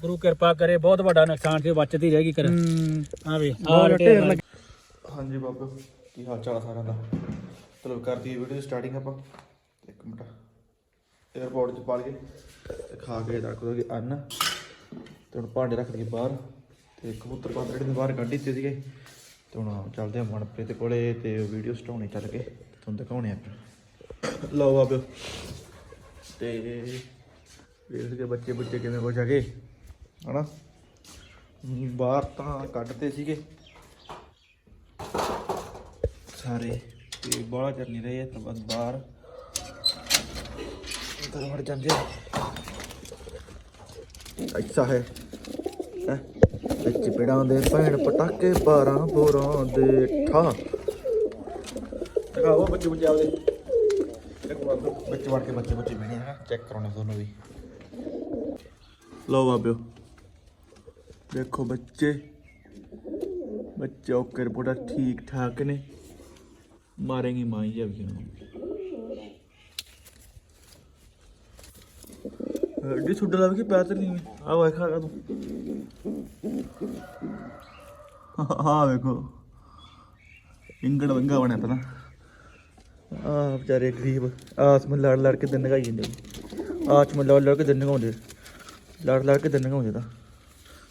ਗੁਰੂ ਕਿਰਪਾ ਕਰੇ ਬਹੁਤ ਵੱਡਾ ਨੁਕਸਾਨ ਸੀ ਬਚਦੀ ਰਹਿ ਗਈ ਕਰ ਹੂੰ। ਵੇ ਬਹੁਤ ਢੇਰ ਲੱਗ ਹਾਂਜੀ ਬਾਬਾ ਕੀ ਹਾਲ ਚਾਲ ਸਾਰਿਆਂ ਦਾ? ਚਲੋ ਕਰਦੀ ਵੀਡੀਓ ਦੀ ਸਟਾਰਟਿੰਗ ਆਪਾਂ। ਇੱਕ ਮਿੰਟ। 에어ਪੋਰਟ 'ਚ ਪਾ ਲਈਏ। ਤੇ ਖਾ ਕੇ ਰੱਖ ਦੋਗੇ ਅੰਨ। ਤੇ ਹੁਣ ਭਾਂਡੇ ਰੱਖ ਦਈਏ ਬਾਹਰ। ਤੇ ਕਬੂਤਰ ਪਾਤਰੇ ਦੇ ਬਾਹਰ ਕੱਢ ਦਿੱਤੇ ਸੀਗੇ। ਤੇ ਹੁਣ ਚੱਲਦੇ ਆ ਮਨਪ੍ਰੀਤ ਕੋਲੇ ਤੇ ਵੀਡੀਓ ਸਟਾਉਣੇ ਚੱਲ ਕੇ ਤੁਹਾਨੂੰ ਦਿਖਾਉਣੇ ਆ ਲਓ ਬਾਬਿਓ ਤੇ ਵੇਖ ਕੇ ਬੱਚੇ ਬੱਚੇ ਕਿਵੇਂ ਹੋ ਜਾਗੇ। ਹਨਾ? ਬਾਹਰ ਤਾਂ ਕੱਢਦੇ ਸੀਗੇ। ਸਾਰੇ ਤੇ ਬਾਹਲਾ ਚੱਲ ਨਹੀਂ ਰਹੇ ਤਾਂ ਬਸ ਬਾਹਰ। ਅੰਦਰ ਵੜ ਜਾਂਦੇ ਆ। ਹੈ। ਵਿੱਚ ਪਿੜਾਂ ਦੇ ਭੈਣ ਪਟਾਕੇ 12 ਬੋਰਾਂ ਦੇ ਠਾ। ਦਿਖਾਓ ਬੱਚੇ ਬੱਚੇ ਆਵੇ ਇੱਕ ਵੜ ਕੇ ਬੱਚੇ ਬੱਚੇ ਬਹਿਣੇ ਆ। ਚੈੱਕ ਕਰਾਉਣੇ ਤੁਹਾਨੂੰ ਵੀ। ਲਓ ਬਾਬਿਓ। ਦੇਖੋ ਬੱਚੇ। ਬੱਚੇ ਓਕੇ ਰਿਪੋਰਟਾ ਠੀਕ ਠਾਕ ਨੇ। ਮਾਰेंगे ਮਾਈ ਜਾ ਵੀ ਉਹਨੂੰ ਡੀ ਸੁੱਡਾ ਲੱਗ ਕੇ ਪੈਰ ਨਹੀਂ ਆ ਵਾ ਖਾ ਤੂੰ। ਆ ਵੇਖੋ। ਇੰਗੜ ਵੰਗਾ ਬਣਿਆ ਪਤਾ ਆ ਵਿਚਾਰੇ ਗਰੀਬ, ਆਸ ਮੈਂ ਲੜ ਲੜ ਕੇ ਦਿਨ ਲਗਾਈ ਜਾਂਦੇ। ਆਸ ਮੈਂ ਲੜ ਲੜ ਕੇ ਦਿਨ ਲਗਾਉਂਦੇ ਲੜ ਲੜ ਕੇ ਦਿਨ ਲਗਾਉਂਦੇ ਤਾਂ।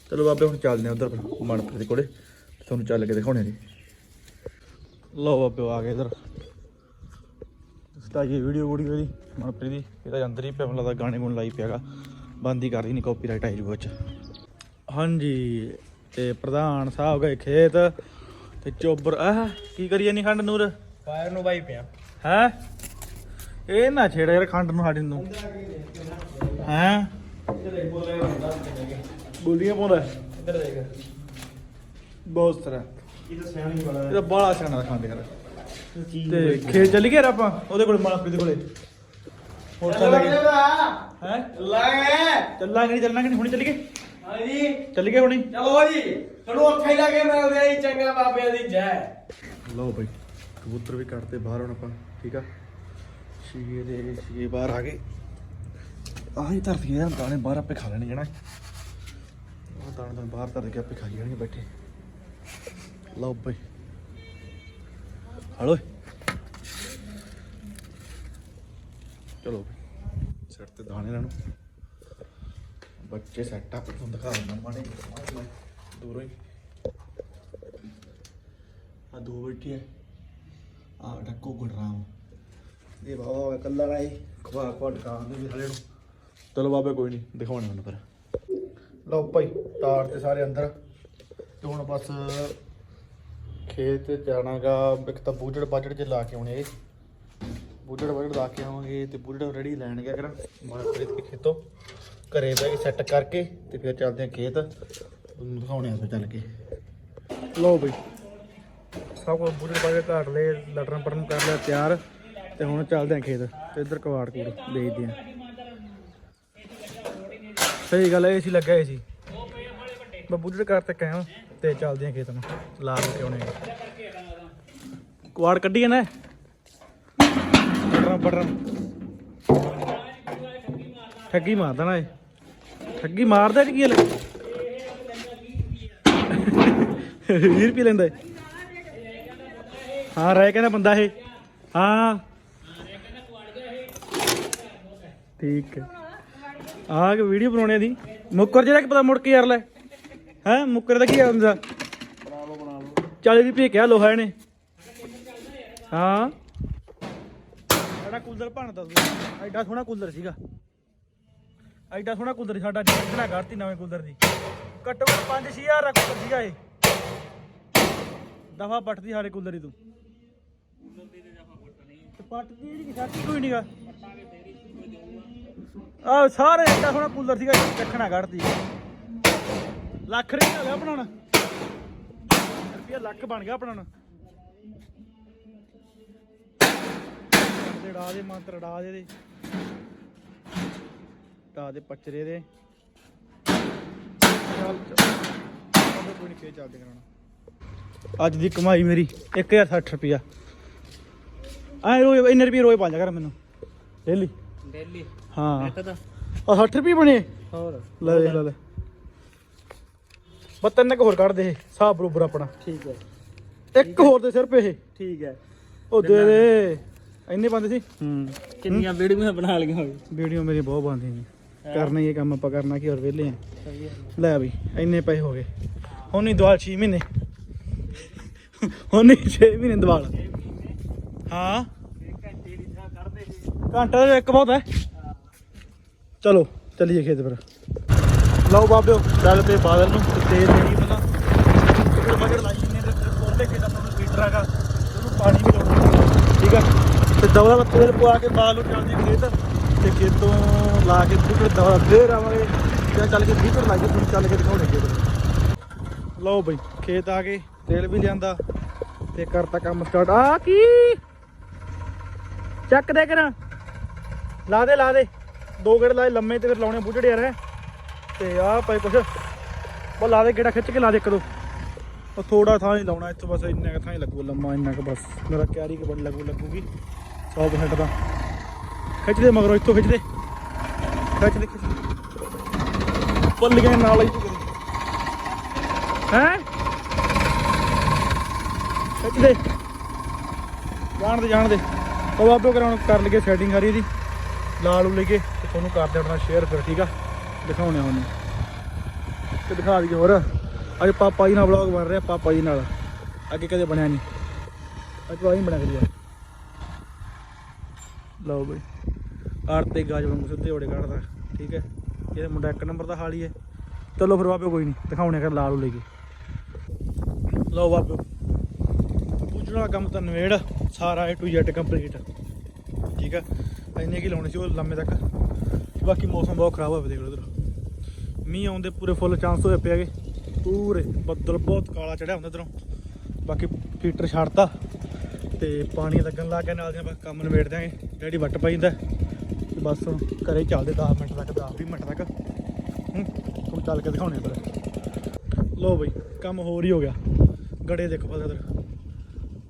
ਚਲੋ ਬਾਬੇ ਹੁਣ ਚੱਲਦੇ ਆ ਉਧਰ ਮਨਪ੍ਰੀਤ ਦੇ ਕੋਲੇ। ਤੁਹਾਨੂੰ ਚੱਲ ਕੇ ਦਿਖਾਉਣੇ ਜੀ ਲਓ ਬਾਬੇ ਆ ਗਏ ਇਧਰ। ਸਟਾਈ ਵੀਡੀਓ ਵੀਡੀਓ ਦੀ ਮਨਪ੍ਰੀਤ ਦੀ। ਇਹਦਾ ਅੰਦਰ ਹੀ ਪਿਆ ਮੈਨੂੰ ਲੱਗਦਾ ਗਾਣੇ ਗੁਣ ਲਾਈ ਪਿਆਗਾ ਬੰਦ ਹੀ ਕਰਦੀ ਨਹੀਂ ਕਾਪੀਰਾਈਟ ਆਈ ਜੂਗਾ ਚ। ਹਾਂਜੀ ਤੇ ਪ੍ਰਧਾਨ ਸਾਹਿਬ ਗਏ ਖੇਤ ਤੇ ਚੋਬਰ ਆਹ ਕੀ ਕਰੀਏ ਨਹੀਂ ਖੰਡ ਨੂਰ? ਫਾਇਰ ਨੂੰ ਬਾਈ ਪਿਆ। ਹੈ? ਇਹ ਨਾ ਛੇੜ ਯਾਰ ਖੰਡ ਨੂੰ ਸਾਡੀ ਨੂੰ। ਹੈ? ਬੋਲੀਆਂ ਪਾਉਂਦਾ ਇੱਧਰ ਦੇਖ। ਬਹੁਤ ਤਰ੍ਹਾਂ। ਇਹ ਤਾਂ ਸਿਆਣੀ ਵਾਲਾ ਇਹ ਤਾਂ ਬਾਲਾ ਸਿਆਣਾ ਖੰਡ ਯਾਰ। ਚੀਜ਼ ਤੇ ਖੇਤ ਚੱਲ ਗਏ ਆਪਾਂ? ਉਹਦੇ ਕੋਲ ਮਨਪ੍ਰੀਤ ਕੋਲੇ। ਹੋਰ ਚੱਲ ਗਏ ਹੈ? ਲਾਗੇ ਚੱਲਾਂਗੇ ਨਹੀਂ ਚੱਲਾਂਗੇ ਨਹੀਂ ਹੁਣੇ ਚੱਲ ਗਏ ਹਾਂਜੀ। ਚੱਲ ਗਏ ਹੁਣੇ। ਚਲੋ ਜੀ। ਤੁਹਾਨੂੰ ਅੱਖਾਂ ਹੀ ਲਾਗੇ ਮਿਲਦੇ ਆ ਜੀ ਚੰਗਾ ਬਾਬਿਆਂ ਦੀ ਜੈ। ਲਓ ਬਈ ਕਬੂਤਰ ਵੀ ਕੱਢਤੇ ਬਾਹਰ ਹੁਣ ਆਪਾਂ ਠੀਕ ਆ? ਸ਼ੀਏ ਦੇ ਸ਼ੀਏ ਬਾਹਰ ਆ ਗਏ। ਆਹੀ ਧਰਤੀ ਦਾਣੇ ਬਾਹਰ ਆਪੇ ਖਾ ਲੈਣੇ ਜਣਾ। ਉਹ ਦਾਣੇ ਬਾਹਰ ਧਰ ਕੇ ਆਪੇ ਖਾਈ ਜਾਣਗੇ ਬੈਠੇ। ਲਓ ਬਈ। ਹਲੋ ਚਲੋ ਬਈ। ਤੇ ਦਾਣੇ ਲੈਣ। ਬੱਚੇ ਸੈੱਟ ਆ ਤੁਹਾਨੂੰ ਦਿਖਾ ਦਿੰਦਾ ਮਾਣੇ ਦੂਰੋਂ ਹੀ। ਆ ਦੋ ਬੈਠੀ ਹੈ ਆ ਡੱਕੋ ਰਾਮ ਇਹ ਬਾਬਾ ਕੱਲਾ ਨਾ ਖਵਾ ਖਵਾ ਕਾਂ ਦੇ ਹਲੇ ਨੂੰ। ਚਲੋ ਬਾਬੇ, ਕੋਈ ਨਹੀਂ ਦਿਖਾਉਣੇ ਮੈਨੂੰ ਫਿਰ। ਲਓ ਭਾਈ, ਤਾਰ ਤੇ ਸਾਰੇ ਅੰਦਰ। ਤੇ ਹੁਣ ਬਸ ਖੇਤ ਤੇ ਜਾਣਾਗਾ, ਇੱਕ ਤਾਂ ਬੂਝੜ ਬਾਜੜ ਚ ਲਾ ਕੇ ਆਉਣੇ ਇਹ। ਬੂਝੜ ਬਾਜੜ ਲਾ ਕੇ ਆਵਾਂਗੇ ਤੇ ਬੂਝੜ ਰੈਡੀ ਲੈਣ ਗਿਆ ਕਰਾਂ। ਮੈਂ ਖਰੀਦ ਕੇ ਖੇਤੋਂ ਘਰੇ ਬਹਿ ਕੇ ਸੈੱਟ ਕਰਕੇ ਤੇ ਫਿਰ ਚੱਲਦੇ ਆ ਖੇਤ। ਤੁਹਾਨੂੰ ਦਿਖਾਉਣੇ ਆ ਫਿਰ ਚੱਲ ਕੇ। ਲਓ ਬਈ, ਸਭ ਕੁਝ ਬੂਝੜ ਪਾਗੇ ਘਾਟ ਲਏ, ਲਟਰਨ ਪਟਰਨ ਕਰ ਲਿਆ ਤਿਆਰ। ਤੇ ਹੁਣ ਚੱਲਦੇ ਆ ਖੇਤ, ਤੇ ਇੱਧਰ ਕਵਾੜ ਕੂੜ ਦੇਖਦੇ ਆਂ ਸਹੀ ਗੱਲ ਹੈ ਸੀ ਲੱਗਾ ਏ ਸੀ ਮੈਂ ਬੁੱਢੇ ਘਰ ਤੱਕ ਆਇਆ ਤੇ ਚੱਲਦੇ ਆਂ ਖੇਤ ਨੂੰ। ਲਾ ਕੇ ਆਉਣੇ ਕਵਾੜ ਕੱਢੀਏ ਨਾ ਲਟਰਨ ਪਟਰਨ ਠੱਗੀ ਮਾਰ ਦੇਣਾ ਏ ਠੱਗੀ ਮਾਰਦਾ ਕਿ ਕੀ ਲੈ 20 ਰੁਪਏ ਲੈਂਦਾ ਹਾਂ ਰਹਿ ਕਹਿੰਦਾ ਬੰਦਾ ਇਹ। ਹਾਂ। ਠੀਕ ਹੈ। ਆਹ ਕਿ ਵੀਡੀਓ ਬਣਾਉਣੇ ਦੀ ਮੁੱਕਰ ਜਿਹੜਾ ਕਿ ਪਤਾ ਮੁੜ ਕੇ ਯਾਰ ਲੈ। ਹੈ, ਮੁੱਕਰ ਦਾ ਕੀ ਹੁੰਦਾ ਬਣਾ ਲਓ ਬਣਾ ਲਓ 40 ਰੁਪਏ ਕਿਹਾ ਲੋਹਾ ਇਹਨੇ। ਹਾਂ। ਸਾਡਾ ਕੂਲਰ ਭੰਨਦਾ ਸੀ ਐਡਾ ਸੋਹਣਾ ਕੂਲਰ ਸੀਗਾ। ਐਡਾ ਸੋਹਣਾ ਕੂਲਰ ਸਾਡਾ ਜਿਹੜਾ ਘੜਤੀ ਨਵੇਂ ਕੂਲਰ ਦੀ। ਘੱਟੋ ਘੱਟ 5-6000 ਦਾ ਕੂਲਰ ਸੀਗਾ ਇਹ। ਦਫਾ ਪੱਟਦੀ ਹਾਰੇ ਕੂਲਰ ਹੀ ਤੂੰ। ਪੱਟਦੀ ਜਿਹੜੀ ਸਾਡੀ ਕੋਈ ਨਹੀਂਗਾ ਆ ਸਾਰੇ ਐਡਾ ਸੋਹਣਾ ਕੂਲਰ ਸੀਗਾ ਰੱਖਣਾ ਕੱਢਦੀ ਲੱਖ ਰੁਪਏ ਹੋ ਗਿਆ ਬਣਾਉਣਾ। ਰੁਪਿਆ ਲੱਖ ਬਣ ਗਿਆ ਬਣਾਉਣਾ। ਤੇ ਦੇ ਮੰਤਰ, ਡਾ ਦੇ ਦੇ। ਡਾ ਦੇ ਪਚਰੇ ਦੇ। ਚੱਲ ਚੱਲ। ਕੋਈ ਨਹੀਂ ਫੇਰ ਚੱਲਦੇ ਕਰਾਉਣਾ। ਅੱਜ ਦੀ ਕਮਾਈ ਮੇਰੀ 1060 ਰੁਪਿਆ ਐ ਰੋਜ਼ ਇੰਨੇ ਰੁਪਏ ਰੋਜ਼ ਪਾਉਂਦਾ ਕਰ ਮੈਨੂੰ। ਡੇਲੀ। ਡੇਲੀ। ਹਾਂ ਇੱਕ ਤਾਂ ਆ 60 ਰੁਪਏ ਬਣੇ ਹੋਰ ਲੈ ਦੇਖ ਲੈ ਲੈ ਬਸ ਤਿੰਨ ਕੁ ਹੋਰ ਕੱਢ ਦੇ ਇਹ ਸਾਹ ਬਰੋਬਰ ਆਪਣਾ ਠੀਕ ਹੈ ਇੱਕ ਹੋਰ ਦੇ ਸਿਰਫ ਇਹ ਠੀਕ ਹੈ ਉਹ ਦੇ ਦੇ ਇੰਨੇ ਬੰਦੇ ਸੀ ਹੂੰ ਕਿੰਨੀਆਂ ਵੀਡੀਓਆਂ ਬਣਾ ਲਈਆਂ ਹੋਈ ਵੀਡੀਓ ਮੇਰੀ ਬਹੁਤ ਬਣਦੀ ਨੇ ਕਰਨਾ ਹੀ ਇਹ ਕੰਮ ਆਪਾਂ ਕਰਨਾ ਕੀ ਹੋਰ ਵਿਹਲੇ ਆ ਲੈ ਬਈ ਇੰਨੇ ਪੈਸੇ ਹੋ ਗਏ ਹੁਣ ਨਹੀਂ ਦਵਾਲ 6 ਮਹੀਨੇ ਹੁਣ ਨਹੀਂ 6 ਮਹੀਨੇ ਦਵਾਲ ਹਾਂ ਘੰਟਾ ਦਾ ਇੱਕ ਬਹੁਤ ਹੈ ਚਲੋ, ਚੱਲੀਏ ਖੇਤ ਫਿਰ। ਲਓ ਬਾਬਿਓ ਚੱਲ ਪਏ ਬਾਦਲ ਨੂੰ, ਤੇ ਤੇਲ ਦੇਣੀ ਪਹਿਲਾਂ। ਫਿਰ ਮਗਰ ਲਾਈ ਨੇ ਤੇ ਫਿਰ ਕੋਲੇ ਖੇਤ ਆਪਾਂ ਨੂੰ ਫੀਟਰ ਹੈਗਾ, ਉਹਨੂੰ ਪਾਣੀ ਵੀ ਲਾਉਣਾ ਠੀਕ ਆ ਤੇ ਦਵਾ ਦਾ ਤੇਲ ਪਵਾ ਕੇ ਬਾਲ ਨੂੰ ਚੱਲਦੇ ਖੇਤ। ਤੇ ਖੇਤੋਂ ਲਾ ਕੇ ਫੀਟਰ ਦਵਾ ਫੇਰ ਆਵਾਂਗੇ। ਤੇ ਚੱਲ ਕੇ ਫੀਟਰ ਲਾ ਕੇ ਤੁਹਾਨੂੰ ਚੱਲ ਕੇ ਦਿਖਾਉਣੇ ਖੇਤ ਲਓ ਬਈ, ਖੇਤ ਆ ਕੇ ਤੇਲ ਵੀ ਲਿਆਂਦਾ, ਤੇ ਕਰਤਾ ਕੰਮ ਸਟਾਰਟ ਆ ਕੀ? ਚੱਕ ਦੇ ਕਰਾਂ। ਲਾ ਦੇ ਲਾ ਦੇ। ਦੋ ਗੇੜ ਲਾਏ, ਲੰਮੇ ਤੇ ਫਿਰ ਲਾਉਣੇ ਬੁੱਝੜੇ ਯਾਰ, ਹੈਂ। ਤੇ ਆ ਭਾਈ ਕੁਛ, ਉਹ ਲਾ ਦੇ ਗੇੜਾ ਖਿੱਚ ਕੇ ਲਾ ਦੇ ਇੱਕ ਦੋ। ਉਹ ਥੋੜਾ ਥਾਂ ਹੀ ਲਾਉਣਾ, ਇੱਥੋਂ ਬਸ ਇੰਨਾ ਕੁ ਥਾਂ ਹੀ ਲੱਗੂ, ਲੰਮਾ ਇੰਨਾ ਕੁ ਬਸ। ਮੇਰਾ ਕਿਆਰੀ ਕਿ ਬੜੀ ਲੱਗੂ ਲੱਗੂਗੀ 100% ਦਾ ਖਿੱਚ ਦੇ ਮਗਰੋਂ, ਇੱਥੋਂ ਖਿੱਚ ਦੇ। ਖਿੱਚ ਦੇ ਖਿੱਚ ਦੇ। ਨਾਲ ਹੀ ਹੈ? ਖਿੱਚ ਦੇ। ਜਾਣ ਦੇ ਜਾਣ ਦੇ। ਉਹ ਬਾਬੇ ਕਰਾਉਣ, ਕਰ ਲਈਏ ਸੈਟਿੰਗ ਕਰੀ ਦੀ ਲਾ ਲੂ ਲਈਏ ਤੇ ਤੁਹਾਨੂੰ ਕਰ ਦੇਣਾ ਸ਼ੇਅਰ ਫਿਰ, ਠੀਕ ਆ? ਦਿਖਾਉਣੇ ਹੁਣ। ਤੇ ਦਿਖਾ ਦਈਏ ਹੋਰ। ਅੱਜ ਪਾਪਾ ਜੀ ਨਾਲ ਵਲੌਗ ਬਣ ਰਿਹਾ, ਪਾਪਾ ਜੀ ਨਾਲ। ਅੱਗੇ ਕਦੇ ਬਣਿਆ ਨਹੀਂ। ਅੱਜ ਪਾਪਾ ਜੀ ਬਣਾ ਕਰੀਆ ਲਓ ਬਈ। ਆੜ ਤੇ ਗਾਜ ਵਾਂਗੂ ਸਿੱਧੇ ਓੜੇ ਕੱਢਦਾ ਠੀਕ ਹੈ? ਇਹਦਾ ਮੁੰਡਾ ਇੱਕ ਨੰਬਰ ਦਾ ਹਾਲੀ ਹੈ। ਚਲੋ ਫਿਰ ਬਾਬੇ ਕੋਈ ਨਹੀਂ ਦਿਖਾਉਣੇ ਕਰ ਲਾ ਲੂ ਲਈਏ ਲਓ ਬਾਬੇ ਪੂਜਣ ਕੰਮ ਤਾਂ ਨਵੇੜ ਸਾਰਾ A to Z ਕੰਪਲੀਟ ਠੀਕ ਆ? ਇੰਨੇ ਕੀ ਲਾਉਣੇ ਸੀ ਉਹ ਲੰਮੇ ਤੱਕ? ਬਾਕੀ ਮੌਸਮ ਬਹੁਤ ਖਰਾਬ ਹੋਇਆ ਦੇਖ ਲਓ ਇਧਰ। ਮੀਂਹ ਆਉਣ ਦੇ ਪੂਰੇ ਫੁੱਲ ਚਾਂਸ ਹੋਏ ਪਏ ਹੈਗੇ। ਪੂਰੇ ਬੱਦਲ ਬਹੁਤ ਕਾਲਾ ਚੜਿਆ ਹੁੰਦਾ ਇਧਰੋਂ। ਬਾਕੀ ਫੀਟਰ ਛੱਡਤਾ ਤੇ ਪਾਣੀ ਲੱਗਣ ਲੱਗ ਗਿਆ ਨਾਲ ਦੀ ਬਸ ਕੰਮ ਨਿਬੇੜ ਦਿਆਂਗੇ। ਡੈਡੀ ਵੱਟ ਪਾਈ ਜਾਂਦਾ। ਬਸ ਹੁਣ ਘਰੇ ਚੱਲਦੇ 10 ਮਿੰਟ ਤੱਕ 10 20 ਮਿੰਟ ਤੱਕ। ਹੂੰ ਚੱਲ ਕੇ ਦਿਖਾਉਣੇ ਫਿਰ ਲੋ ਬਈ, ਕੰਮ ਹੋਰ ਹੀ ਹੋ ਗਿਆ। ਗੜੇ ਦੇਖੋ ਬਸ ਇਧਰ।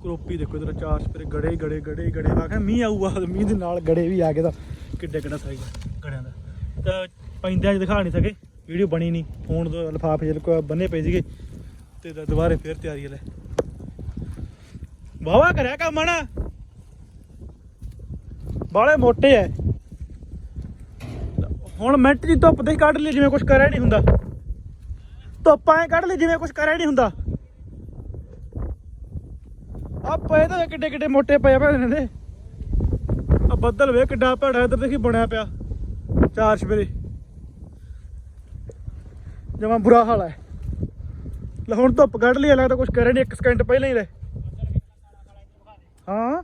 ਕਰੋਪੀ ਦੇਖੋ ਇਧਰ, ਚਾਰ ਸਪਰੇ ਗੜੇ ਗੜੇ ਗੜੇ ਗੜੇ। ਆ ਮੀਂਹ ਆਊਗਾ, ਮੀਂਹ ਦੇ ਨਾਲ ਗੜੇ ਵੀ ਆ ਗਏ ਤਾਂ ਕਿੱਡੇ ਕਿੱਡਾ ਸਾਈਜ਼ ਪੈਂਦਿਆਂ 'ਚ ਦਿਖਾ ਨਹੀਂ ਸਕੇ। ਵੀਡੀਓ ਬਣੀ ਨਹੀਂ। ਫੋਨ ਤੋਂ ਲਿਫਾਫੇ ਜਿਹੇ ਬੰਨੇ ਪਏ ਸੀਗੇ। ਤੇ ਦੁਬਾਰੇ ਫੇਰ ਤਿਆਰੀ ਲੈ ਵਾਵਾ ਕਰਿਆ ਕੰਮ ਆਣਾ। ਬਾਲੇ ਮੋਟੇ ਐ। ਹੁਣ ਮਿੰਟ ਦੀ ਧੁੱਪ ਤੇ ਕੱਢ ਲਈ, ਜਿਵੇਂ ਕੁਝ ਕਰਿਆ ਨਹੀਂ ਹੁੰਦਾ। ਧੁੱਪਾਂ ਐ ਕੱਢ ਲਈ, ਜਿਵੇਂ ਕੁਝ ਕਰਿਆ ਨਹੀਂ ਹੁੰਦਾ। ਆ ਪਏ ਤਾਂ ਕਿੱਡੇ ਕਿੱਡੇ ਮੋਟੇ ਪਏ ਆ ਭੈਣ ਦੇ। ਆ ਬੱਦਲ ਵੇ ਕਿੱਡਾ ਭੜਾ ਇੱਧਰ ਦੇਖੀ ਬਣਿਆ ਪਿਆ। ਚਾਰ ਸਵੇਰੇ। ਜਮਾ ਬੁਰਾ ਹਾਲ ਹੈ। ਲੈ ਹੁਣ ਧੁੱਪ ਕੱਢ ਲਈ ਲੱਗਦਾ ਕੁਝ ਕਰਿਆ ਨਹੀਂ ਇੱਕ ਸਕਿੰਟ ਪਹਿਲਾਂ ਹੀ ਲੈ ਹਾਂ।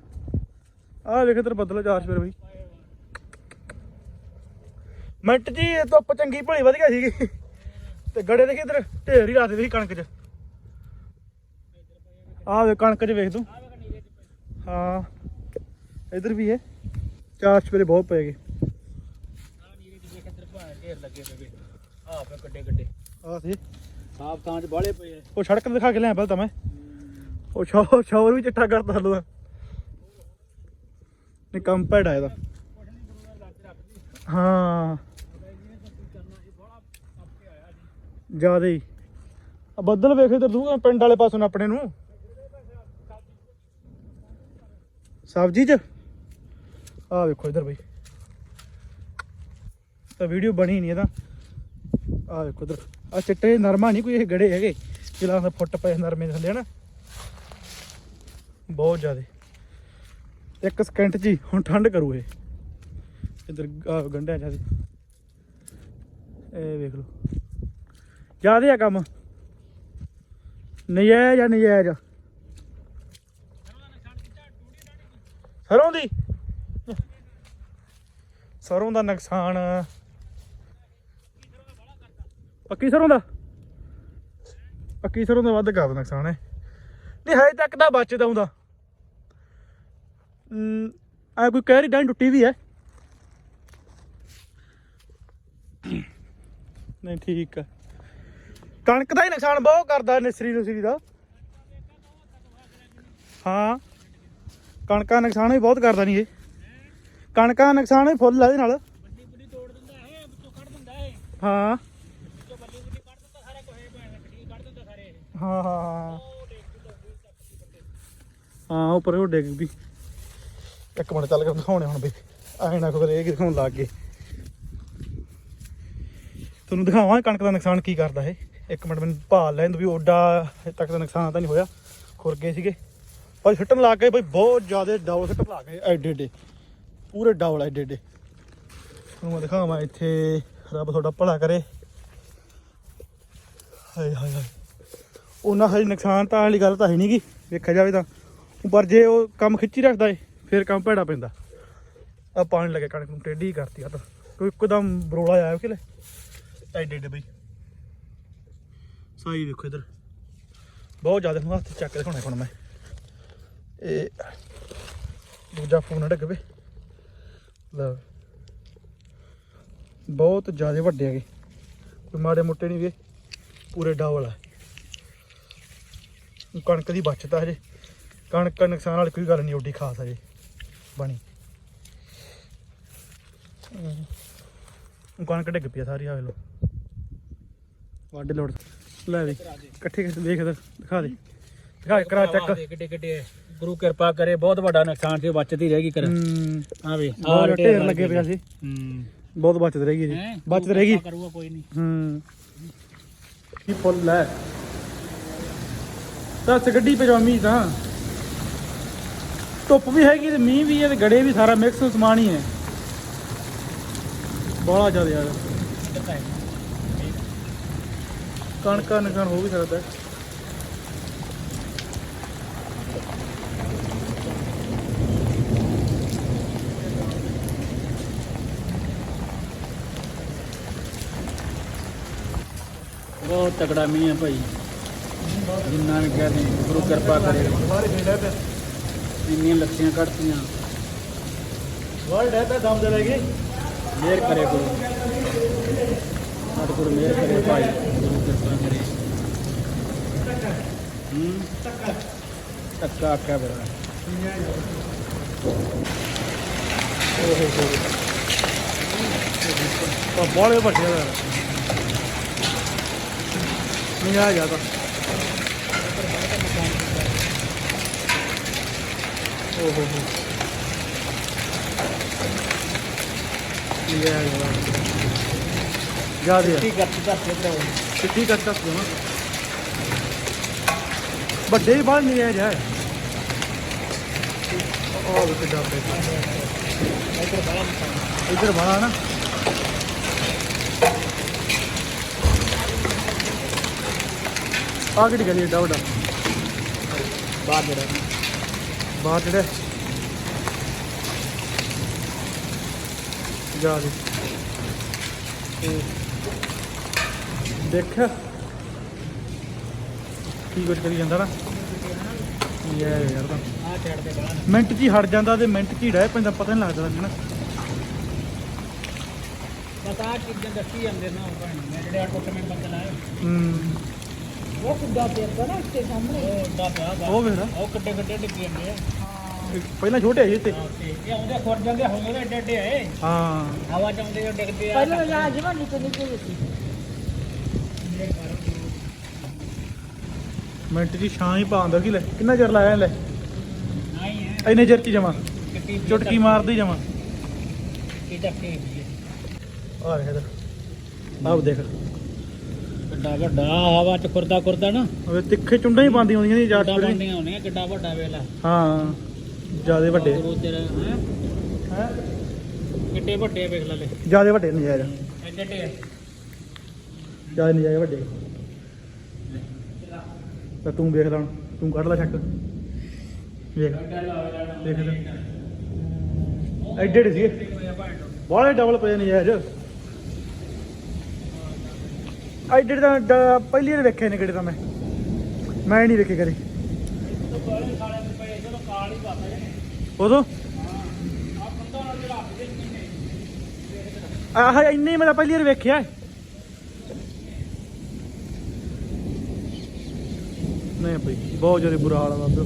ਆ ਵੇਖ ਇੱਧਰ ਬੱਦਲ ਚਾਰ ਸਵੇਰੇ ਬਈ। ਮਿੰਟ ਜੀ, ਇਹ ਧੁੱਪ ਚੰਗੀ ਭਲੀ ਵਧੀਆ ਸੀਗੀ। ਤੇ ਗੜੇ ਦੇਖੀ ਇੱਧਰ, ਢੇਰ ਹੀ ਲਾਦੇ ਸੀ ਕਣਕ 'ਚ। ਆ ਵੇ ਕਣਕ 'ਚ ਵੇਖ ਤੂੰ। ਹਾਂ। ਇੱਧਰ ਵੀ ਹੈ ਚਾਰ ਸਵੇਰੇ ਬਹੁਤ ਪਏ ਗਏ। ਢੇਰ ਲੱਗੇ ਪਏ ਆ ਪੇ ਕੱਡੇ ਕੱਡੇ। ਆ ਸੀ ਸਾਫ਼ ਥਾਂ 'ਚ ਬਾਲੇ ਪਏ ਆ। ਉਹ ਸੜਕ ਦਿਖਾ ਕੇ ਲਿਆ ਪਹਿਲਾਂ ਤਾਂ ਮੈਂ। ਉਹ ਸ਼ੌਰ ਸ਼ੌਰ ਵੀ ਚਿੱਟਾ ਕਰਦਾ ਲੋ ਨੇ ਕੰਮ ਭੈੜਾ ਇਹਦਾ। ਹਾਂ। ਜ਼ਿਆਦਾ ਹੀ। ਆ ਬੱਦਲ ਵੇਖ ਇਧਰ ਤੂੰ ਪਿੰਡ ਵਾਲੇ ਪਾਸੋਂ ਨੂੰ ਆਪਣੇ ਨੂੰ। ਸਬਜੀ ਚ। ਆ ਵੇਖੋ ਇਧਰ ਬਈ। ਤਾਂ ਵੀਡੀਓ ਬਣੀ ਨਹੀਂ ਇਹਦਾ। ਆ ਵੇਖੋ ਇਧਰ। ਆ ਚਿੱਟੇ ਨਰਮਾ ਨਹੀਂ, ਕੋਈ ਇਹ ਗੜੇ ਹੈਗੇ। ਜਿਲਾ ਦਾ ਫੁੱਟ ਪਏ ਨਰਮੇ ਥੱਲੇ, ਹਨਾ? ਬਹੁਤ ਜ਼ਿਆਦੇ। ਇੱਕ ਸਕਿੰਟ ਜੀ ਹੁਣ ਠੰਡ ਕਰੂ ਇਹ। ਇਧਰ ਗੰਢਿਆਂ ਜਿਆਦੇ ਇਹ ਵੇਖ ਲਓ। ਜਿਆਦੇ ਆ ਕੰਮ। ਨਜਾਇਜ਼ ਜਾਂ ਨਜਾਇਜ਼ ਸਰੋਂ ਦੀ। ਸਰੋਂ ਦਾ ਨੁਕਸਾਨ ਪੱਕੀ ਸਰੋਂ ਦਾ? ਪੱਕੀ ਸਰੋਂ ਦਾ ਵੱਧ ਕਰ ਨੁਕਸਾਨ ਹੈ ਨਹੀਂ, ਹਜੇ ਤੱਕ ਤਾਂ ਬਚਦਾ ਹੁੰਦਾ। ਆ ਕੋਈ ਕਹਿ ਰਹੀ ਡਾਂ ਟੁੱਟੀ ਵੀ ਹੈ। ਨਹੀਂ, ਠੀਕ ਹੈ। ਕਣਕ ਦਾ ਹੀ ਨੁਕਸਾਨ ਬਹੁਤ ਕਰਦਾ ਨਿਸਰੀ ਨੁਸਰੀ ਦਾ। ਹਾਂ। ਕਣਕਾਂ ਦਾ ਨੁਕਸਾਨ ਵੀ ਬਹੁਤ ਕਰਦਾ ਨਹੀਂ ਇਹ। ਕਣਕਾਂ ਦਾ ਨੁਕਸਾਨ ਵੀ ਫੁੱਲ ਆ ਇਹਦੇ ਨਾਲ। ਹਾਂ ਵਿੱਚੋਂ ਬੱਲੀ ਬੱਲੀ ਕੱਢ ਦਿੰਦਾ ਸਾਰਾ ਕੁਝ ਇਹ ਭੈਣ ਕੱਢੀ ਕੱਢ ਹਾਂ ਹਾਂ ਹਾਂ। ਹਾਂ, ਉੱਪਰ ਉਹ ਡਿੱਗ ਵੀ ਇੱਕ ਮਿੰਟ ਚੱਲ ਕੇ ਦਿਖਾਉਣੇ ਹੁਣ ਬਈ ਐ ਨਾ ਕੋਈ ਇਹ ਦਿਖਾਉਣ ਲੱਗ ਗਏ। ਤੁਹਾਨੂੰ ਦਿਖਾਵਾਂ ਕਣਕ ਦਾ ਨੁਕਸਾਨ ਕੀ ਕਰਦਾ ਇਹ। ਇੱਕ ਮਿੰਟ ਮੈਨੂੰ ਭਾਲ ਲੈਣ ਦਿਓ ਵੀ ਓਡਾ ਤੱਕ ਦਾ ਨੁਕਸਾਨ ਤਾਂ ਨਹੀਂ ਹੋਇਆ। ਖੁਰ ਗਏ ਸੀਗੇ। ਪਰ ਸਿੱਟਣ ਲੱਗ ਗਏ ਬਈ, ਬਹੁਤ ਜ਼ਿਆਦਾ ਡਾਊਲ ਸਿੱਟਣ ਲੱਗ ਗਏ ਐਡੇ ਐਡੇ। ਪੂਰੇ ਡਾਊਲ ਐਡੇ ਐਡੇ। ਤੁਹਾਨੂੰ ਮੈਂ ਦਿਖਾਵਾਂ ਇੱਥੇ, ਰੱਬ ਤੁਹਾਡਾ ਭਲਾ ਕਰੇ। ਹਾਏ ਹਾਏ ਹਾਏ। ਉਹਨਾਂ ਹਜੇ ਨੁਕਸਾਨ ਤਾਂ ਵਾਲੀ ਗੱਲ ਤਾਂ ਹੈ ਨਹੀਂਗੀ ਵੇਖਿਆ ਜਾਵੇ ਤਾਂ। ਪਰ ਜੇ ਉਹ ਕੰਮ ਖਿੱਚੀ ਰੱਖਦਾ ਏ, ਫਿਰ ਕੰਮ ਭੈੜਾ ਪੈਂਦਾ। ਆ ਪਾਣੀ ਲੱਗੇ ਕਣਕ ਨੂੰ, ਟੇਢੀ ਕਰਤੀ ਆ ਤਾਂ ਕੋਈ ਇੱਕਦਮ ਬਰੋਲਾ ਆਇਆ ਕਿ ਐਡੇ ਐਡੇ ਬਈ। ਸਾਈ ਵੇਖੋ ਇਧਰ। ਬਹੁਤ ਜ਼ਿਆਦਾ ਹੁਣ ਹੱਥ ਚੱਕ ਦਿਖਾਉਣਾ ਹੁਣ ਮੈਂ। ਇਹ ਦੂਜਾ ਫੋਨ ਡਿੱਗ ਪਏ। ਲਓ ਬਹੁਤ ਜ਼ਿਆਦਾ ਵੱਡੇ ਹੈਗੇ। ਕੋਈ ਮਾੜੇ ਮੋਟੇ ਨਹੀਂ ਵੀ ਪੂਰੇ ਡਬਲ ਆ। ਕਣਕ ਦੀ ਬਚਤ ਆ ਹਜੇ। ਕਣਕ ਦਾ ਨੁਕਸਾਨ ਵਾਲੀ ਕੋਈ ਗੱਲ ਨਹੀਂ ਓਡੀ ਖਾਸ ਹਜੇ ਬਣੀ। ਹਮ। ਕਣਕ ਡਿੱਗ ਪਈ ਆ ਸਾਰੀ ਆ ਲੋ ਵਾਡੇ ਲੋੜ। ਲੈ ਵੀ ਇਕੱਠੇ ਇਕੱਠੇ ਦੇਖ ਇਧਰ ਦਿਖਾ ਦੇ। ਦਿਖਾ ਕਰਾ ਚੈੱਕ। ਕਿੱਡੇ ਕਿੱਡੇ ਗੁਰੂ ਕਿਰਪਾ ਕਰੇ ਬਹੁਤ ਵੱਡਾ ਨੁਕਸਾਨ ਸੀ ਬਚਤ ਹੀ ਰਹਿ ਗਈ ਕਰ ਹੂੰ। ਆ ਵੇ ਬਹੁਤ ਢੇਰ ਲੱਗੇ ਪਿਆ ਸੀ। ਹੂੰ। ਬਹੁਤ ਬਚਤ ਰਹਿ ਗਈ ਜੀ? ਬਚਤ ਰਹਿ ਗਈ। ਕਰੂਗਾ ਕੋਈ ਨਹੀਂ। ਹੂੰ। ਕੀ ਫੁੱਲ ਹੈ ਦੱਸ ਗੱਡੀ ਪਜਾਮੀ ਤਾਂ। ਧੁੱਪ ਵੀ ਹੈਗੀ ਤੇ ਮੀਂਹ ਵੀ ਹੈ ਤੇ ਗੜੇ ਵੀ ਸਾਰਾ ਮਿਕਸ ਸਮਾਨ ਹੀ ਹੈ। ਬੜਾ ਜ਼ਿਆਦਾ ਯਾਰ। ਕਣਕਾਂ ਨੁਕਸਾਨ ਹੋ ਵੀ ਸਕਦਾ। ਬਹੁਤ ਤਕੜਾ ਮੀਂਹ ਹੈ ਭਾਈ। ਜਿੰਨਾ ਵੀ ਕਹਦੇ ਗੁਰੂ ਕਿਰਪਾ ਕਰੇ। ਬਾਹਰ ਖੇਡਿਆ ਪਿਆ ਇੰਨੀਆਂ ਲੱਖੀਆਂ ਕੱਢਤੀਆਂ। ਬਾਹਰ ਡੈ ਪਿਆ ਦਮ ਦੇ ਲੈ ਗਏ। ਮਿਹਰ ਕਰੇ ਗੁਰੂ। ਸਾਡੇ ਗੁਰੂ ਮਿਹਰ ਕਰੇ ਭਾਈ ਗੁਰੂ ਕਿਰਪਾ ਕਰੇ। ਹੂੰ? ਟੱਕਾ ਆਖਿਆ ਬੜਾ। ਤਾਂ ਬਾਹਲੇ ਵੱਡੇ ਦਾ ਨਹੀਂ ਆ ਜਾਂਦਾ ਓ ਹੋ ਹੋ ਵੱਡੇ ਬਾਹਰ ਨਹੀਂ ਆ ਜਾ ਉਹ ਇੱਧਰ ਬੜਾ ਇਧਰ ਬੜਾ ਨਾ। ਆ ਕਿਹੜੀ ਗਲੀ ਏਡਾ ਵੱਡਾ? ਬਾਹਰ ਜਿਹੜਾ। ਬਾਹਰ ਜਿਹੜੇ ਜਾ ਦੇ। ਤੇ ਦੇਖ। ਕੀ ਕੁਝ ਕਰੀ ਜਾਂਦਾ ਨਾ। ਯਾਰ ਯਾਰ ਤਾਂ। ਆ ਛੱਡ ਦੇ ਬਾਹਰ ਮਿੰਟ 'ਚ ਹੀ ਹਟ ਜਾਂਦਾ ਤੇ ਮਿੰਟ 'ਚ ਹੀ ਰਹਿ ਪੈਂਦਾ ਪਤਾ ਨਹੀਂ ਲੱਗਦਾ ਨਾ। ਪਤਾ ਕਿੱਦਾਂ ਦੱਸੀ ਜਾਂਦੇ ਨਾ ਉਹ ਭਾਈ ਮੈਂ ਜਿਹੜੇ ਆ ਟੁੱਟ ਮੈਂ ਬੰਦ ਲਾਏ। ਹੂੰ। ਉਹ ਪਿਆ ਨਾ ਇੱਥੇ ਸਾਹਮਣੇ। ਉਹ ਵੇਖ ਉਹ ਆ। ਪਹਿਲਾਂ ਛੋਟੇ ਸੀ ਤੇ ਇਹ ਆਉਂਦੇ ਖੁਰ ਜਾਂਦੇ ਹੋਣਗੇ ਏਡੇ ਏਡੇ ਏ ਹਾਂ। ਹਵਾ ਚ ਆਉਂਦੇ ਡਿੱਗਦੇ ਆ। ਪਹਿਲਾਂ ਜਾਂ ਜਮਾ ਨਿੱਕੇ ਨਿੱਕੇ ਜਿਹੇ ਸੀ। ਮਿੰਟ 'ਚ ਹੀ ਛਾਂ ਹੀ ਪਾਉਂਦਾ ਕਿ ਲੈ ਕਿੰਨਾ ਚਿਰ ਲਾਇਆ ਲੈ ਨਹੀਂ ਹੈ। ਇੰਨੇ ਚਿਰ 'ਚ ਜਮਾ। ਚੁਟਕੀ ਮਾਰਦੀ ਜਮਾ। ਕੀ ਟੱਕੇ ਆ ਇਧਰ ਆਹ ਦੇਖ। ਕਿੱਡਾ ਵੱਡਾ ਹਵਾ ਚ ਖੁਰਦਾ ਖੁਰਦਾ ਨਾ। ਓਏ ਤਿੱਖੇ ਚੁੰਡਾਂ ਹੀ ਪਾਉਂਦੀਆਂ ਹੁੰਦੀਆਂ ਨੇ ਜਾਟ ਕਿੱਡਾ ਫਿਰ ਬੰਦੀਆਂ ਹੋਣੀਆਂ ਕਿੱਡਾ ਵੱਡਾ ਵੇਲਾ। ਹਾਂ ਜਿਆਦੇ ਵੱਡੇ। ਹੈ? ਹੈ? ਕਿੱਡੇ ਵੱਡੇ ਵੇਖ ਲੈ ਲੈ। ਜਿਆਦੇ ਵੱਡੇ ਨਜਾਇਜ਼ ਏਡੇ ਏਡੇ ਆ। ਜਿਆਦੇ ਨਜਾਇਜ਼ ਵੱਡੇ। ਤਾਂ ਤੂੰ ਵੇਖ ਲੈ ਹੁਣ, ਤੂੰ ਕੱਢ ਲੈ ਛੱਕ। ਵੇਖ। ਦੇਖ ਲੈ ਐਡੇ ਐਡੇ ਸੀਗੇ। ਬਾਹਲੇ ਡਬਲ ਪਏ ਨਜਾਇਜ਼ ਐਡੇ ਤਾਂ ਡ- ਪਹਿਲੀ ਵਾਰ ਵੇਖੇ ਨੇ ਕਿਹੜੇ ਤਾਂ ਮੈਂ। ਮੈਂ ਨਹੀਂ ਵੇਖੇ ਕਦੇ। ਉਦੋਂ? ਆਹ ਇੰਨੇ ਹੀ ਮੈਂ ਤਾਂ ਪਹਿਲੀ ਵਾਰ ਵੇਖਿਆ। ਹੈ। ਨਹੀਂ ਭਾਈ ਬਹੁਤ ਜ਼ਿਆਦਾ ਬੁਰਾ ਹਾਲ ਆ ਬਾਬੇ।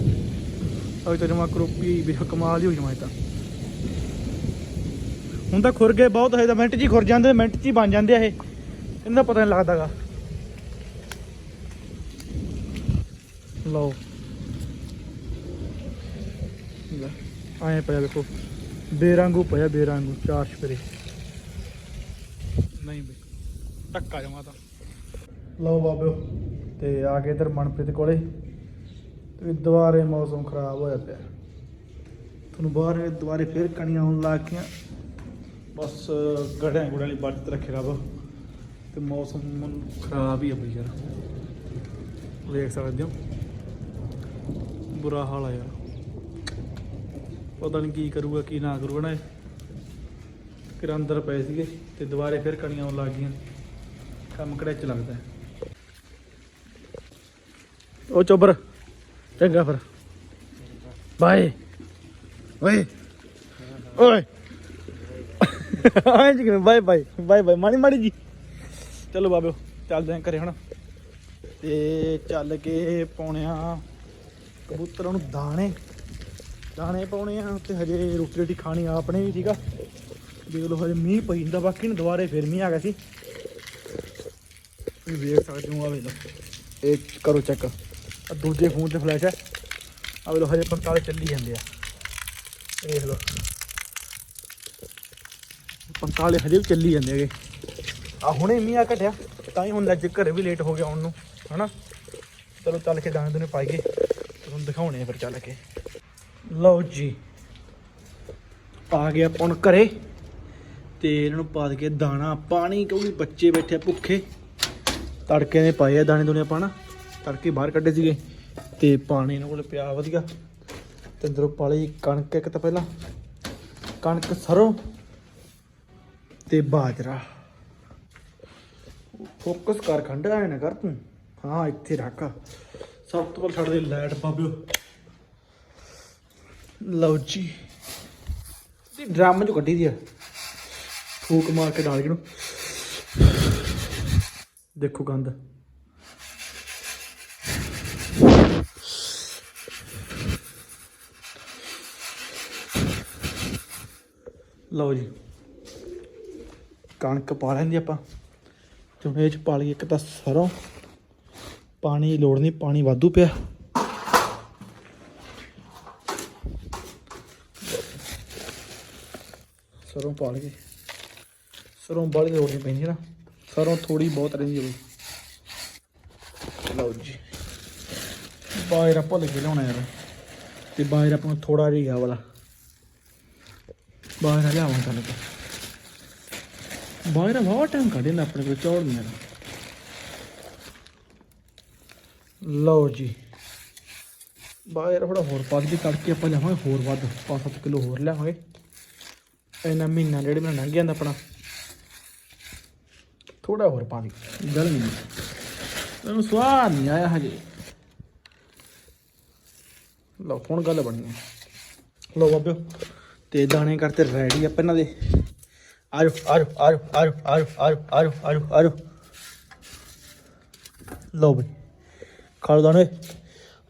ਅਜੇ ਤਾਂ ਜਮਾ ਕਰੋਪੀ ਵੀ ਕਮਾਲ ਹੀ ਹੋਈ ਜਮਾ ਇਹ ਤਾਂ। ਹੁਣ ਤਾਂ ਖੁਰ ਗਏ ਬਹੁਤ ਹੈ ਤਾਂ ਮਿੰਟ 'ਚ ਹੀ ਖੁਰ ਜਾਂਦੇ, ਮਿੰਟ 'ਚ ਹੀ ਬਣ ਜਾਂਦੇ ਆ ਇਹ। ਇਹਨਾਂ ਪਤਾ ਨਹੀਂ ਲੱਗਦਾਗਾ ਲਓ। ਲੈ, ਆਏ ਪਿਆ ਵੇਖੋ ਬੇਰੰਗੂ ਪਿਆ ਬੇਰੰਗੂ ਚਾਰ ਛਪਰੇ। ਨਹੀਂ ਬਈ ਟੱਕਾ ਜਮਾ ਤਾਂ ਲਓ ਬਾਬਿਓ ਤੇ ਆ ਕੇ ਇਧਰ ਮਨਪ੍ਰੀਤ ਕੋਲੇ। ਤੇ ਦੁਬਾਰੇ ਮੌਸਮ ਖਰਾਬ ਹੋਇਆ ਪਿਆ। ਤੁਹਾਨੂੰ ਬਾਹਰ ਦੁਬਾਰੇ ਫੇਰ ਕਣੀਆਂ ਆਉਣ ਲੱਗ ਗਈਆਂ ਬਸ ਗੜਿਆਂ ਗੁੜਿਆਂ ਵਾਲੀ ਬਚਤ ਰੱਖੇ ਰੱਬ। ਤੇ ਮੌਸਮ ਖਰਾਬ ਹੀ ਆ ਬਈ ਯਾਰ। ਵੇਖ ਸਕਦੇ ਹੋ। ਬੁਰਾ ਹਾਲ ਆ ਯਾਰ। ਪਤਾ ਨਹੀਂ ਕੀ ਕਰੂਗਾ, ਕੀ ਨਾ ਕਰੂਗਾ ਨਾ ਇਹ। ਅੰਦਰ ਪਏ ਸੀਗੇ ਤੇ ਦੁਬਾਰੇ ਫਿਰ ਕਣੀਆਂ ਆਉਣ ਲੱਗ ਗਈਆਂ। ਕੰਮ ਕਿਹੜਾ ਚ ਲੱਗਦਾ। ਉਹ ਚੋਬਰ, ਚੰਗਾ ਫਿਰ। ਬਾਏ। ਓਏ। ਓਏ। ਆਏ ਜੀ ਕਿਵੇਂ? Bye bye. Bye bye. ਮਾੜੀ ਮਾੜੀ ਜੀ। ਚਲੋ ਬਾਬਿਓ, ਚੱਲਦੇ ਆਂ ਘਰੇ ਹੁਣ ਤੇ ਚੱਲ ਕੇ ਪਾਉਣੇ ਆ ਕਬੂਤਰਾਂ ਨੂੰ ਦਾਣੇ। ਦਾਣੇ ਪਾਉਣੇ ਆ ਤੇ ਹਜੇ ਰੋਟੀ ਰੋਟੀ ਖਾਣੀ ਆ ਆਪਣੇ ਵੀ, ਠੀਕ ਆ। ਦੇਖ ਲਓ, ਹਜੇ ਮੀਂਹ ਪਈ ਜਾਂਦਾ, ਬਾਕੀ ਨੂੰ ਦੁਬਾਰੇ ਫਿਰ ਮੀਂਹ ਆ ਗਿਆ ਸੀ। ਤੁਸੀਂ ਵੇਖ ਸਕਦੇ ਹੋ, ਆ ਵੇਖ ਲਓ। ਇਹ ਕਰੋ ਚੈੱਕ। ਆ ਦੂਜੇ ਫੋਨ ਤੇ ਫਲੈਸ਼ ਹੈ ਆ ਵੇਖ ਲਓ, ਹਜੇ 45 ਚੱਲੀ ਜਾਂਦੇ ਆ। ਇਹ ਦੇਖ ਲਓ। 45 ਹਜੇ ਵੀ ਚੱਲੀ ਜਾਂਦੇ ਹੈਗੇ। ਆ ਹੁਣੇ ਮੀਂਹ ਆ ਘਟਿਆ, ਤਾਂ ਹੀ ਹੁਣ ਲੱਜ ਘਰੇ ਵੀ ਲੇਟ ਹੋ ਗਿਆ ਆਉਣ ਨੂੰ, ਹਨਾ? ਚਲੋ ਚੱਲ ਕੇ ਦਾਣੇ ਦੂਣੇ ਪਾਈਏ ਤੁਹਾਨੂੰ ਦਿਖਾਉਣੇ ਆ ਫਿਰ ਚੱਲ ਕੇ। ਲਓ ਜੀ, ਆ ਗਿਆ ਆਪਾਂ ਹੁਣ ਘਰੇ, ਤੇ ਇਹਨਾਂ ਨੂੰ ਪਾ ਕੇ ਦਾਣਾ, ਪਾਣੀ, ਕਿਉਂਕਿ ਬੱਚੇ ਬੈਠੇ ਆ ਭੁੱਖੇ। ਤੜਕੇ ਨੇ ਪਾਏ ਆ ਦਾਣੇ ਦੂਣੇ ਆਪਾਂ ਨਾ, ਤੜਕੇ ਬਾਹਰ ਕੱਢੇ ਸੀਗੇ, ਤੇ ਪਾਣੀ ਇਹਨਾਂ ਕੋਲ ਪਿਆ ਵਧੀਆ। ਤੇ ਅੰਦਰੋਂ ਪਾਲੀ ਕਣਕ ਇੱਕ ਤਾਂ ਪਹਿਲਾਂ, ਕਣਕ ਸਰੋਂ, ਤੇ ਬਾਜਰਾ। ਫੋਕਸ ਕਰ, ਖੰਡਾ ਐ ਨਾ ਕਰ ਤੂੰ। ਹਾਂ, ਇੱਥੇ ਰੱਖ ਸਭ ਤੋਂ ਪਹਿਲਾਂ ਛੱਡ ਦੇ ਲਾਈਟ ਬਾਬਿਓ ਲਓ ਜੀ। ਤੇ ਡਰਮ ਚੋਂ ਕੱਢੀ ਦੀ ਆ। ਫੂਕ ਮਾਰ ਕੇ ਡਾਲ ਕੇ ਨੂੰ ਦੇਖੋ ਗੰਦ। ਲਓ ਜੀ। ਕਣਕ ਪਾ ਲੈਂਦੇ ਆਪਾਂ। ਤੇ ਹੁਣ ਇਹ ਚ ਪਾ ਲਈ ਇੱਕ ਤਾਂ ਸਰੋਂ। ਪਾਣੀ ਦੀ ਲੋੜ ਨਹੀਂ, ਪਾਣੀ ਵਾਧੂ ਪਿਆ। ਸਰੋਂ ਪਾ ਲਈਏ। ਸਰੋਂ ਬਾਲੀ ਲੋੜ ਨਹੀਂ ਪੈਂਦੀ ਨਾ। ਸਰੋਂ ਥੋੜੀ ਬਹੁਤ ਰਹਿੰਦੀ ਹੈ ਲਓ ਜੀ। ਬਾਹਰ ਆਪਾਂ ਲੱਗੇ ਲਾਉਣਾ ਯਾਰ। ਤੇ ਬਾਹਰ ਆਪਾਂ ਨੂੰ ਥੋੜਾ ਜਿਹਾ ਵਾਲਾ। ਬਾਹਰ ਲਿਆਵਾਂ ਤਾਂ ਲੱਗਾ ਬਾਹਰ ਬਹੁਤ ਟਾਈਮ ਕੱਢੇ ਨਾ ਆਪਣੇ ਕੋਲ, ਚੌੜ ਨਹੀਂ ਯਾਰ ਲਓ ਜੀ। ਬਾਹਰ ਥੋੜਾ ਹੋਰ ਪਾ ਕੇ ਤੜਕੇ ਆਪਾਂ ਲਿਆਵਾਂਗੇ, ਹੋਰ ਵੱਧ 5-7 ਕਿਲੋ ਹੋਰ ਲਿਆਵਾਂਗੇ। ਇੰਨਾ ਮਹੀਨਾ, ਡੇਢ ਮਹੀਨਾ ਲੰਘ ਜਾਂਦਾ ਆਪਣਾ। ਥੋੜਾ ਹੋਰ ਪਾ ਦੇ। ਗੱਲ ਨਹੀਂ ਤੈਨੂੰ ਸਵਾਦ ਨਹੀਂ ਆਇਆ ਹਜੇ। ਲਓ, ਹੁਣ ਗੱਲ ਬਣੀ ਹੈ ਲਓ ਬਾਬਿਓ, ਤੇ ਦਾਣੇ ਕਰਤੇ ਰੈਡੀ ਆ ਪਹਿਲਾਂ ਦੇ। ਆਜੋ ਆਜੋ ਆਜੋ ਆਜੋ ਆਜੋ ਆਜੋ ਆਜੋ ਆਜੋ ਆਜੋ ਲਓ ਬਈ, ਖਾ ਲਓ ਦਾਣੇ।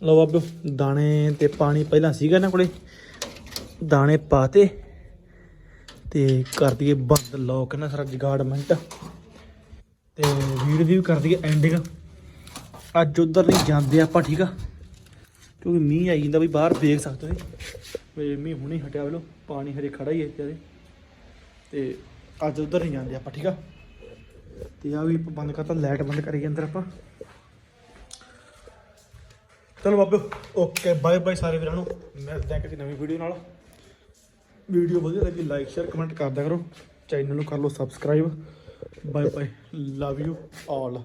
ਲਓ ਬਾਬਿਓ ਦਾਣੇ ਤੇ ਪਾਣੀ ਪਹਿਲਾਂ ਸੀਗਾ ਇਹਨਾਂ ਕੋਲੇ। ਦਾਣੇ ਪਾਤੇ ਤੇ ਕਰ ਦਈਏ ਬੰਦ ਲੋਕ ਨਾ ਸਾਰਾ ਜਗਾੜਮੈਂਟ ਤੇ ਵੀਡੀਓ ਦੀ ਵੀ ਕਰ ਦਈਏ ਐਂਡਿੰਗ ਅੱਜ ਉਧਰ ਨਹੀਂ ਜਾਂਦੇ ਆਪਾਂ, ਠੀਕ ਆ? ਕਿਉਂਕਿ ਮੀਂਹ ਆਈ ਜਾਂਦਾ ਵੀ ਬਾਹਰ ਦੇਖ ਸਕਦੇ ਹੋ ਵੀ ਮੀਂਹ ਹੁਣੇ ਹਟਿਆ ਵੇਲੋ ਪਾਣੀ ਹਜੇ ਖੜਾ ਹੀ ਹੈ ਇੱਥੇ ਤੇ ਅੱਜ ਉਧਰ ਨਹੀਂ ਜਾਂਦੇ ਆਪਾਂ, ਠੀਕ ਆ? ਤੇ ਆ ਵੀ ਆਪਾਂ ਬੰਦ ਕਰਤਾ, ਲਾਈਟ ਬੰਦ ਕਰੀ ਅੰਦਰ ਆਪਾਂ। ਚਲੋ ਬਾਬੇ, ਓਕੇ, ਬਾਏ ਬਾਏ ਸਾਰੇ ਵੀਰਾਂ ਨੂੰ। ਮਿਲਦੇ ਹਾਂ ਕਿਸੇ ਨਵੀਂ ਵੀਡੀਓ ਨਾਲ। ਵੀਡੀਓ ਵਧੀਆ ਲੱਗੀ ਲਾਈਕ ਸ਼ੇਅਰ ਕਮੈਂਟ ਕਰਦਾ ਕਰੋ। ਚੈਨਲ ਨੂੰ ਕਰ ਲਓ subscribe bye bye love you all